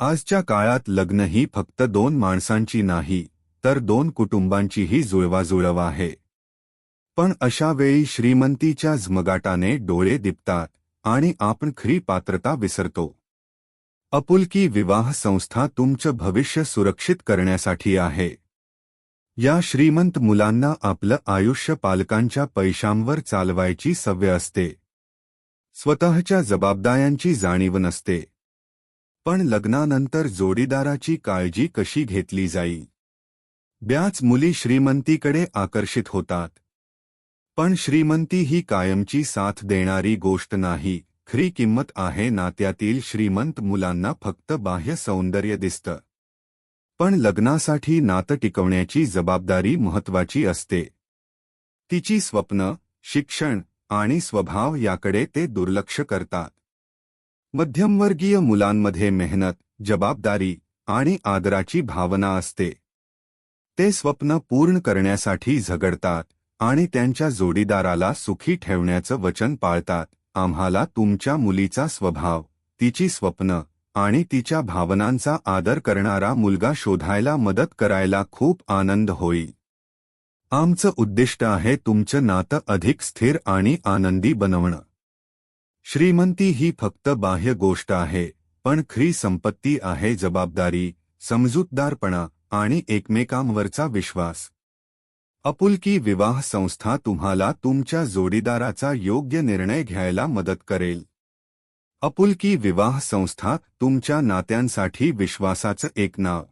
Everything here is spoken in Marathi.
आजच्या काळात लग्न ही फक्त दोन माणसांची नाही तर दोन कुटुंबांचीही जुळवाजुळव आहे. पण अशा वेळी श्रीमंतीच्या झमगाटाने डोळे दिपतात आणि आपण खरी पात्रता विसरतो. अपुलकी विवाह संस्था तुमचं भविष्य सुरक्षित करण्यासाठी आहे. या श्रीमंत मुलांना आपलं आयुष्य पालकांच्या पैशांवर चालवायची सवय असते. स्वतःच्या जबाबदाऱ्यांची जाणीव नसते. पण लग्नानंतर जोडीदाराची काळजी कशी घेतली जाईल ब्याच मुली श्रीमंतीकडे आकर्षित होतात. पण श्रीमंती ही कायमची साथ देणारी गोष्ट नाही खरी किंमत आहे नात्यातील श्रीमंत मुलांना फक्त बाह्य सौंदर्य दिसतं. पण लग्नासाठी नातं टिकवण्याची जबाबदारी महत्वाची असते. तिची स्वप्न शिक्षण आणि स्वभाव याकडे ते दुर्लक्ष करतात. मध्यमवर्गीय मुलांमध्ये मेहनत जबाबदारी आणि आदराची भावना असते. ते स्वप्न पूर्ण करण्यासाठी झगडतात आणि त्यांच्या जोडीदाराला सुखी ठेवण्याचं वचन पाळतात. आम्हाला तुमच्या मुलीचा स्वभाव तिची स्वप्न आणि तिच्या भावनांचा आदर करणारा मुलगा शोधायला मदत करायला खूप आनंद होईल. आमचं उद्दिष्ट आहे तुमचं नातं अधिक स्थिर आणि आनंदी बनवणं. श्रीमंती ही फक्त बाह्य गोष्ट आहे पण खरी संपत्ती आहे जबाबदारी समजूतदारपणा आणि एकमेकांवरचा विश्वास. अपुलकी विवाह संस्था तुम्हाला तुमच्या जोडीदाराचा योग्य निर्णय घ्यायला मदत करेल. अपुलकी विवाह संस्था तुमच्या नात्यांसाठी विश्वासाचं एक नाव.